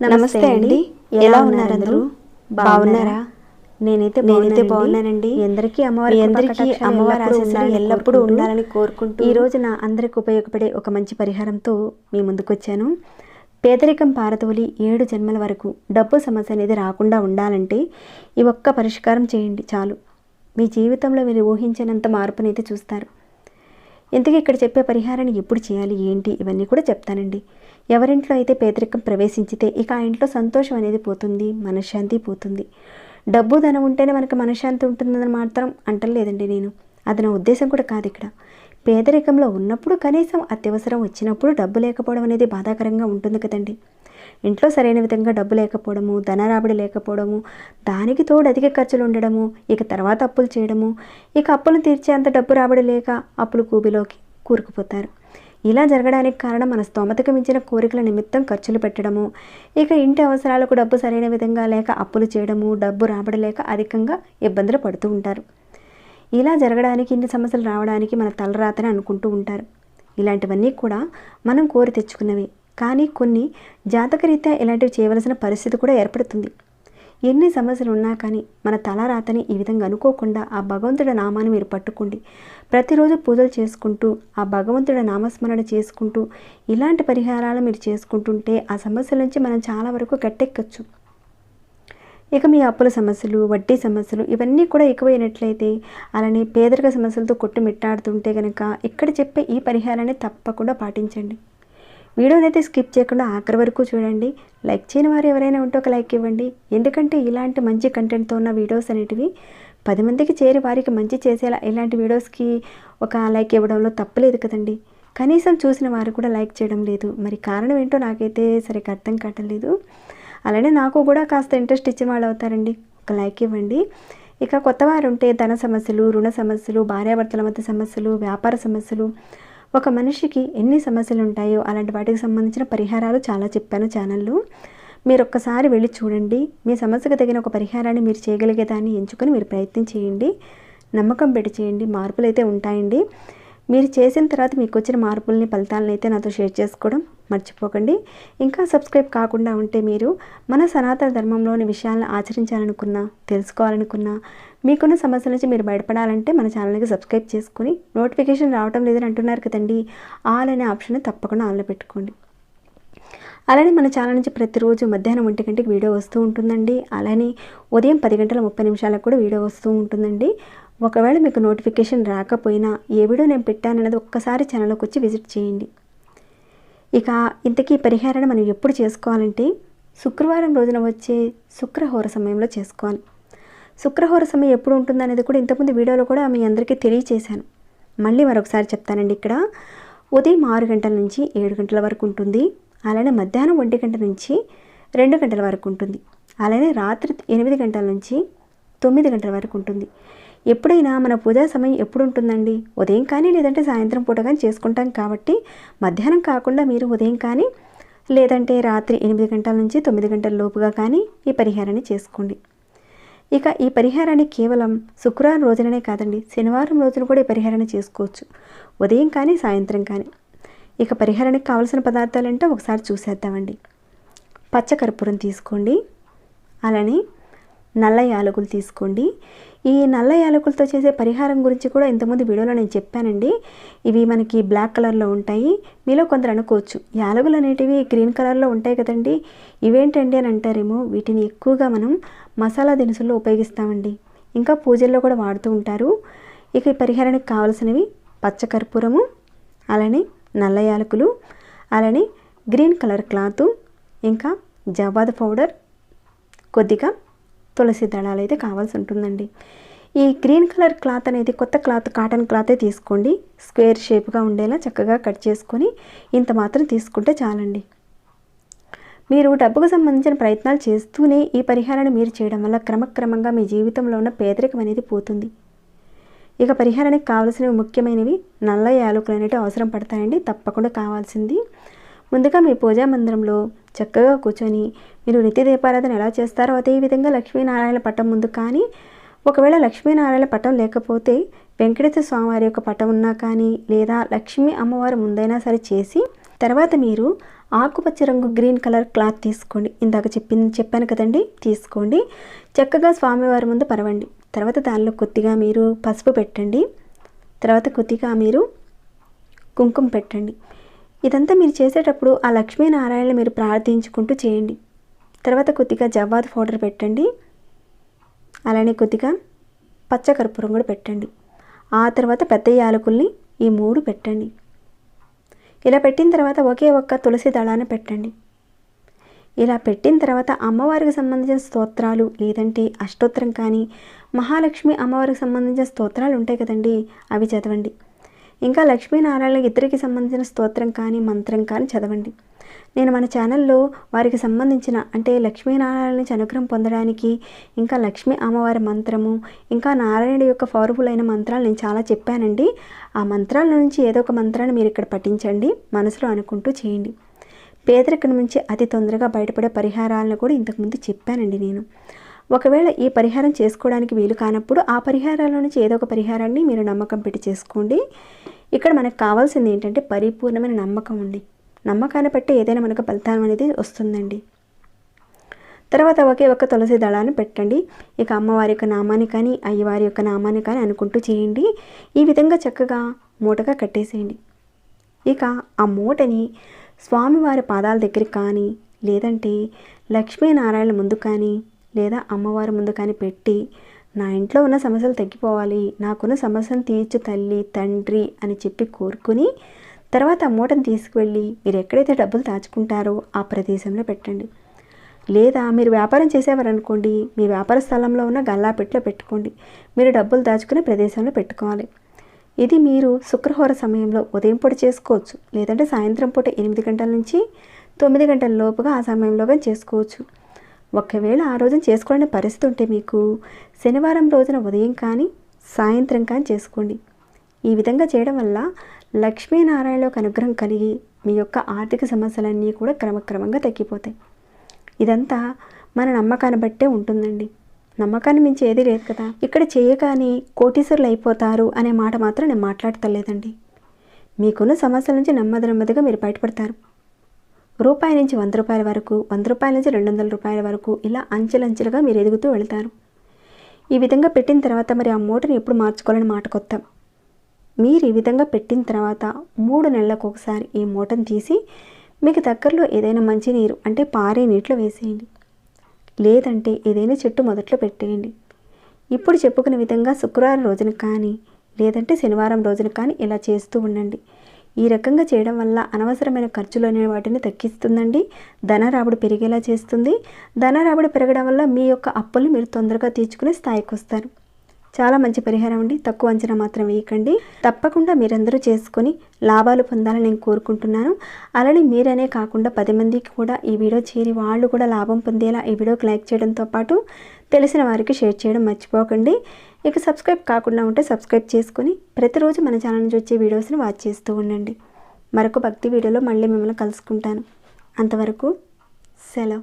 నమస్తే అండి. ఎలా ఉన్నారు అందరూ? బాగున్నారా? నేనైతే నేనైతే బాగున్నానండి. ఎందరికీ అమ్మవారి అందరికీ అమ్మవారి ఆశీస్సులు ఎల్లప్పుడూ ఉండాలని కోరుకుంటూ ఈ రోజున అందరికి ఉపయోగపడే ఒక మంచి పరిహారంతో మీ ముందుకు వచ్చాను. పేదరికం పారతోలి ఏడు జన్మల వరకు డబ్బు సమస్య అనేది రాకుండా ఉండాలంటే ఈ ఒక్క పరిష్కారం చేయండి చాలు. మీ జీవితంలో మీరు ఊహించినంత మార్పునైతే చూస్తారు. ఇంతకీ ఇక్కడ చెప్పే పరిహారాన్ని ఎప్పుడు చేయాలి ఏంటి ఇవన్నీ కూడా చెప్తానండి. ఎవరింట్లో అయితే పేదరికం ప్రవేశించితే ఇక ఆ ఇంట్లో సంతోషం అనేది పోతుంది మనశ్శాంతి పోతుంది. డబ్బు ధనం ఉంటేనే మనకు మనశ్శాంతి ఉంటుందని మాత్రం అంటలేదండి నేను. అది నా ఉద్దేశం కూడా కాదు ఇక్కడ. పేదరికంలో ఉన్నప్పుడు కనీసం అత్యవసరం వచ్చినప్పుడు డబ్బు లేకపోవడం అనేది బాధాకరంగా ఉంటుంది కదండి. ఇంట్లో సరైన విధంగా డబ్బు లేకపోవడము ధన రాబడి లేకపోవడము దానికి తోడు అధిక ఖర్చులు ఉండడము ఇక తర్వాత అప్పులు చేయడము ఇక అప్పులు తీర్చేంత డబ్బు రాబడి లేక అప్పులు కూబిలోకి కూరుకుపోతారు. ఇలా జరగడానికి కారణం మన స్తోమతకు మించిన కోరికల నిమిత్తం ఖర్చులు పెట్టడము ఇక ఇంటి అవసరాలకు డబ్బు సరైన విధంగా లేక అప్పులు చేయడము డబ్బు రాబడి లేక అధికంగా ఇబ్బందులు పడుతూ ఉంటారు. ఇలా జరగడానికి ఇన్ని సమస్యలు రావడానికి మన తలరాతని అనుకుంటూ ఉంటారు. ఇలాంటివన్నీ కూడా మనం కోరి తెచ్చుకున్నవి. కానీ కొన్ని జాతకరీత్యా ఇలాంటివి చేయవలసిన పరిస్థితి కూడా ఏర్పడుతుంది. ఎన్ని సమస్యలు ఉన్నా కానీ మన తలరాతని ఈ విధంగా అనుకోకుండా ఆ భగవంతుడి నామాన్ని మీరు పట్టుకోండి. ప్రతిరోజు పూజలు చేసుకుంటూ ఆ భగవంతుడి నామస్మరణ చేసుకుంటూ ఇలాంటి పరిహారాలు మీరు చేసుకుంటుంటే ఆ సమస్యల నుంచి మనం చాలా వరకు గట్టెక్కచ్చు. ఇక మీ అప్పుల సమస్యలు వడ్డీ సమస్యలు ఇవన్నీ కూడా ఎక్కువైనట్లయితే అలానే పేదరిక సమస్యలతో కొట్టుమిట్టాడుతుంటే కనుక ఇక్కడ చెప్పే ఈ పరిహారాన్ని తప్పకుండా పాటించండి. వీడియోని అయితే స్కిప్ చేయకుండా ఆఖరి వరకు చూడండి. లైక్ చేయని వారు ఎవరైనా ఉంటే ఒక లైక్ ఇవ్వండి. ఎందుకంటే ఇలాంటి మంచి కంటెంట్తో ఉన్న వీడియోస్ అనేటివి పది మందికి చేరి వారికి మంచి చేసేలా ఇలాంటి వీడియోస్కి ఒక లైక్ ఇవ్వడంలో తప్పలేదు కదండి. కనీసం చూసిన వారు కూడా లైక్ చేయడం లేదు. మరి కారణం ఏంటో నాకైతే సరిగ్గా అర్థం కావట్లేదు అలానే నాకు కూడా కాస్త ఇంట్రెస్ట్ ఇచ్చిన వాళ్ళు అవుతారండి. ఒక లైక్ ఇవ్వండి. ఇక కొత్త వారు ఉంటే ధన సమస్యలు రుణ సమస్యలు భార్యాభర్తల మధ్య సమస్యలు వ్యాపార సమస్యలు ఒక మనిషికి ఎన్ని సమస్యలు ఉంటాయో అలాంటి వాటికి సంబంధించిన పరిహారాలు చాలా చెప్పాను ఛానల్లో. మీరు ఒక్కసారి వెళ్ళి చూడండి. మీ సమస్యకు తగిన ఒక పరిహారాన్ని మీరు చేయగలిగే దాన్ని ఎంచుకొని మీరు ప్రయత్నం చేయండి. నమ్మకం పెట్టి చేయండి. మార్పులు అయితే ఉంటాయండి. మీరు చేసిన తర్వాత మీకు వచ్చిన మార్పుల్ని ఫలితాలను అయితే నాతో షేర్ చేసుకోవడం మర్చిపోకండి. ఇంకా సబ్స్క్రైబ్ కాకుండా ఉంటే మీరు మన సనాతన ధర్మంలోని విషయాలను ఆచరించాలనుకున్నా తెలుసుకోవాలనుకున్నా మీకున్న సమస్యల నుంచి మీరు బయటపడాలంటే మన ఛానల్కి సబ్స్క్రైబ్ చేసుకుని నోటిఫికేషన్ రావటం లేదని అంటున్నారు కదండి ఆల్ అనే ఆప్షన్ తప్పకుండా ఆన్లో పెట్టుకోండి. అలానే మన ఛానల్ నుంచి ప్రతిరోజు మధ్యాహ్నం ఒంటి గంటకి వీడియో వస్తూ ఉంటుందండి. అలానే ఉదయం పది గంటల ముప్పై నిమిషాలకు కూడా వీడియో వస్తూ ఉంటుందండి. ఒకవేళ మీకు నోటిఫికేషన్ రాకపోయినా ఏ వీడియో నేను పెట్టానన్నది ఒక్కసారి ఛానల్లోకి వచ్చి విజిట్ చేయండి. ఇక ఇంతకీ ఈ పరిహారాన్ని మనం ఎప్పుడు చేసుకోవాలంటే శుక్రవారం రోజున వచ్చే శుక్రహోర సమయంలో చేసుకోవాలి. శుక్రహోర సమయం ఎప్పుడు ఉంటుందనేది కూడా ఇంతకుముందు వీడియోలో కూడా మీ అందరికీ తెలియచేశాను. మళ్ళీ మరొకసారి చెప్తానండి ఇక్కడ. ఉదయం ఆరు గంటల నుంచి ఏడు గంటల వరకు ఉంటుంది. అలానే మధ్యాహ్నం ఒంటి గంట నుంచి రెండు గంటల వరకు ఉంటుంది. అలానే రాత్రి ఎనిమిది గంటల నుంచి తొమ్మిది గంటల వరకు ఉంటుంది. ఎప్పుడైనా మన పూజా సమయం ఎప్పుడు ఉంటుందండి ఉదయం కానీ లేదంటే సాయంత్రం పూట కానీ చేసుకుంటాం కాబట్టి మధ్యాహ్నం కాకుండా మీరు ఉదయం కానీ లేదంటే రాత్రి ఎనిమిది గంటల నుంచి తొమ్మిది గంటల లోపుగా కానీ ఈ పరిహారాన్ని చేసుకోండి. ఇక ఈ పరిహారాన్ని కేవలం శుక్రవారం రోజుననే కాదండి శనివారం రోజున కూడా ఈ పరిహారాన్ని చేసుకోవచ్చు. ఉదయం కానీ సాయంత్రం కానీ. ఇక పరిహారానికి కావలసిన పదార్థాలు ఏంటో ఒకసారి చూసేద్దామండి. పచ్చకర్పూరం తీసుకోండి. అలానే నల్ల యాలకులు తీసుకోండి. ఈ నల్ల యాలకులతో చేసే పరిహారం గురించి కూడా ఇంతకుముందు వీడియోలో నేను చెప్పానండి. ఇవి మనకి బ్లాక్ కలర్లో ఉంటాయి. మీలో కొందరు అనుకోవచ్చు యాలకులు అనేటివి గ్రీన్ కలర్లో ఉంటాయి కదండి. ఇవేంటండి అని అంటారేమో వీటిని ఎక్కువగా మనం మసాలా దినుసుల్లో ఉపయోగిస్తామండి. ఇంకా పూజల్లో కూడా వాడుతూ ఉంటారు. ఇక ఈ పరిహారానికి కావలసినవి పచ్చకర్పూరము అలానే నల్ల యాలకులు అలానే గ్రీన్ కలర్ క్లాతు ఇంకా జవాద్ పౌడర్ కొద్దిగా తులసి దళాలు అయితే కావాల్సి ఉంటుందండి. ఈ గ్రీన్ కలర్ క్లాత్ అనేది కొత్త క్లాత్ కాటన్ క్లాతే తీసుకోండి. స్క్వేర్ షేప్గా ఉండేలా చక్కగా కట్ చేసుకొని ఇంత మాత్రం తీసుకుంటే చాలండి. మీరు డబ్బుకు సంబంధించిన ప్రయత్నాలు చేస్తూనే ఈ పరిహారాన్ని మీరు చేయడం వల్ల క్రమక్రమంగా మీ జీవితంలో ఉన్న పేదరికం అనేది పోతుంది. ఇక పరిహారానికి కావాల్సినవి ముఖ్యమైనవి నల్ల యాలకులు అనేవి అవసరం పడతాయండి. తప్పకుండా కావాల్సింది. ముందుగా మీ పూజా మందిరంలో చక్కగా కూర్చొని మీరు నిత్య దీపారాధన ఎలా చేస్తారో అదేవిధంగా లక్ష్మీనారాయణ పట్టం ముందు కానీ ఒకవేళ లక్ష్మీనారాయణ పటం లేకపోతే వెంకటేశ్వర స్వామివారి యొక్క పటం ఉన్నా కానీ లేదా లక్ష్మీ అమ్మవారు ముందైనా సరే చేసి తర్వాత మీరు ఆకుపచ్చ రంగు గ్రీన్ కలర్ క్లాత్ తీసుకోండి. ఇందాక చెప్పింది చెప్పాను కదండి? తీసుకోండి. చక్కగా స్వామివారి ముందు పరవండి. తర్వాత దానిలో కొద్దిగా మీరు పసుపు పెట్టండి. తర్వాత కొద్దిగా మీరు కుంకుమ పెట్టండి. ఇదంతా మీరు చేసేటప్పుడు ఆ లక్ష్మీనారాయణ మీరు ప్రార్థించుకుంటూ చేయండి. తర్వాత కొద్దిగా జవ్వాది పౌడర్ పెట్టండి. అలానే కొద్దిగా పచ్చకర్పూరం కూడా పెట్టండి. ఆ తర్వాత పెద్ద యాలకుల్ని ఈ మూడు పెట్టండి. ఇలా పెట్టిన తర్వాత ఒకే ఒక్క తులసి దళాన్ని పెట్టండి. ఇలా పెట్టిన తర్వాత అమ్మవారికి సంబంధించిన స్తోత్రాలు లేదంటే అష్టోత్తరం కానీ మహాలక్ష్మి అమ్మవారికి సంబంధించిన స్తోత్రాలు ఉంటాయి కదండి అవి చదవండి. ఇంకా లక్ష్మీనారాయణ ఇద్దరికి సంబంధించిన స్తోత్రం కానీ మంత్రం కానీ చదవండి. నేను మన ఛానల్లో వారికి సంబంధించిన అంటే లక్ష్మీనారాయణ నుంచి అనుగ్రహం పొందడానికి ఇంకా లక్ష్మీ అమ్మవారి మంత్రము ఇంకా నారాయణుడి యొక్క పవర్ఫుల్ అయిన మంత్రాలు నేను చాలా చెప్పానండి. ఆ మంత్రాల నుంచి ఏదో ఒక మంత్రాన్ని మీరు ఇక్కడ పఠించండి మనసులో అనుకుంటూ చేయండి. పేదరికం నుంచి అతి తొందరగా బయటపడే పరిహారాలను కూడా ఇంతకుముందు చెప్పానండి నేను. ఒకవేళ ఈ పరిహారం చేసుకోవడానికి వీలు కానప్పుడు ఆ పరిహారాల నుంచి ఏదో ఒక పరిహారాన్ని మీరు నమ్మకం పెట్టి చేసుకోండి. ఇక్కడ మనకు కావాల్సింది ఏంటంటే పరిపూర్ణమైన నమ్మకం ఉంది. నమ్మకాన్ని బట్టి ఏదైనా మనకు ఫలితం అనేది వస్తుందండి. తర్వాత ఒకే ఒక్క తులసి దళాన్ని పెట్టండి. ఇక అమ్మవారి యొక్క నామాన్ని కానీ అయ్యవారి యొక్క నామాన్ని కానీ అనుకుంటూ చేయండి. ఈ విధంగా చక్కగా మూటగా కట్టేసేయండి. ఇక ఆ మూటని స్వామివారి పాదాల దగ్గర కానీ లేదంటే లక్ష్మీనారాయణ ముందు కానీ లేదా అమ్మవారి ముందు కానీ పెట్టి నా ఇంట్లో ఉన్న సమస్యలు తగ్గిపోవాలి నాకున్న సమస్యను తీర్చు తల్లి తండ్రి అని చెప్పి కోరుకుని తర్వాత ఆ మూటను తీసుకువెళ్ళి మీరు ఎక్కడైతే డబ్బులు దాచుకుంటారో ఆ ప్రదేశంలో పెట్టండి. లేదా మీరు వ్యాపారం చేసేవారనుకోండి మీ వ్యాపార స్థలంలో ఉన్న గల్లాపెట్లో పెట్టుకోండి. మీరు డబ్బులు దాచుకునే ప్రదేశంలో పెట్టుకోవాలి. ఇది మీరు శుక్రవార సమయంలో ఉదయం పూట చేసుకోవచ్చు లేదంటే సాయంత్రం పూట ఎనిమిది గంటల నుంచి తొమ్మిది గంటల లోపుగా ఆ సమయంలోగా చేసుకోవచ్చు. ఒకవేళ ఆ రోజున చేసుకోవాలనే పరిస్థితి ఉంటే మీకు శనివారం రోజున ఉదయం కానీ సాయంత్రం కానీ చేసుకోండి. ఈ విధంగా చేయడం వల్ల లక్ష్మీనారాయణ యొక్క అనుగ్రహం కలిగి మీ యొక్క ఆర్థిక సమస్యలన్నీ కూడా క్రమక్రమంగా తగ్గిపోతాయి. ఇదంతా మన నమ్మకాన్ని బట్టే ఉంటుందండి. నమ్మకాన్ని మించి ఏదీ లేదు కదా. ఇక్కడ చేయగానే కోటీశ్వరులు అయిపోతారు అనే మాట మాత్రం నేను మాట్లాడతలేదండి. మీకున్న సమస్యల నుంచి నెమ్మది నెమ్మదిగా మీరు బయటపడతారు. రూపాయి నుంచి వంద రూపాయల వరకు వంద రూపాయల నుంచి రెండు వందల రూపాయల వరకు ఇలా అంచెలంచెలుగా మీరు ఎదుగుతూ వెళ్తారు. ఈ విధంగా పెట్టిన తర్వాత మరి ఆ మూటని ఎప్పుడు మార్చుకోవాలని మాట కొత్త. మీరు ఈ విధంగా పెట్టిన తర్వాత మూడు నెలలకు ఒకసారి ఈ మూటను తీసి మీకు దగ్గరలో ఏదైనా మంచి నీరు అంటే పారే నీటిలో వేసేయండి. లేదంటే ఏదైనా చెట్టు మొదట్లో పెట్టేయండి. ఇప్పుడు చెప్పుకున్న విధంగా శుక్రవారం రోజున కానీ లేదంటే శనివారం రోజున కానీ ఇలా చేస్తూ ఉండండి. ఈ రకంగా చేయడం వల్ల అనవసరమైన ఖర్చులు అనే వాటిని తగ్గిస్తుందండి. ధన రాబడి పెరిగేలా చేస్తుంది. ధన రాబడి పెరగడం వల్ల మీ యొక్క అప్పులు మీరు తొందరగా తీర్చుకునే స్థాయికి వస్తారు. చాలా మంచి పరిహారం అండి. తక్కువ అంచనా మాత్రం వేయకండి. తప్పకుండా మీరందరూ చేసుకొని లాభాలు పొందాలని నేను కోరుకుంటున్నాను. అలానే మీరనే కాకుండా పది మందికి కూడా ఈ వీడియో చేరి వాళ్ళు కూడా లాభం పొందేలా ఈ వీడియోకి లైక్ చేయడంతో పాటు తెలిసిన వారికి షేర్ చేయడం మర్చిపోకండి. ఇక సబ్స్క్రైబ్ కాకుండా ఉంటే సబ్స్క్రైబ్ చేసుకుని ప్రతిరోజు మన ఛానల్ నుంచి వచ్చే వీడియోస్ని వాచ్ చేస్తూ ఉండండి. మరొక భక్తి వీడియోలో మళ్ళీ మిమ్మల్ని కలుసుకుంటాను. అంతవరకు సెలవు.